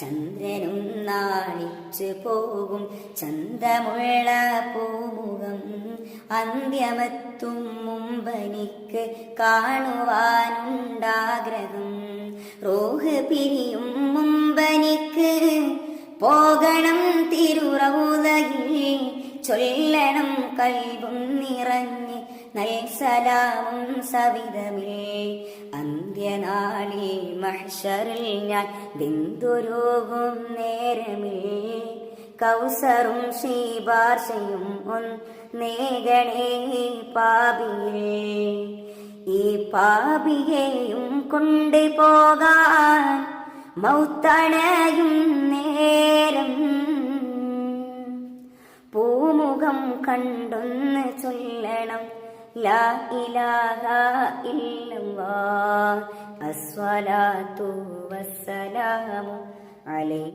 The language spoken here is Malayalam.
ചന്ദ്രനും നാളിച്ചു പോകും. ചന്തമുള്ള പൂമുഖം അന്ത്യമെത്തും മുമ്പനിക്ക് കാണുവാനുണ്ടാഗ്രഹം. റോഹ് പിരിയും മുമ്പനിക്ക് പോകണം തിരുറൗതയിൽ ചൊല്ലണം കൽവും നിറഞ്ഞ് നൽസലാമും സവിധമേ അന്ത്യനാളിൽ മഹ്ഷറിൽ ഞാൻ ബിന്ദുരൂപും നേരമേ കൗസറും ശ്രീഭാഷയും ഒന്നേകണേ പാപിയേ ഈ പാപിയെയും കൊണ്ടുപോകാൻ മൗത്തണയും പൂമുഖം കണ്ടൊന്ന് ചൊല്ലണം. ലാ ഇലാഹ ഇല്ലല്ലാ. അസ്വലാത്തു വസ്സലാമു അലൈ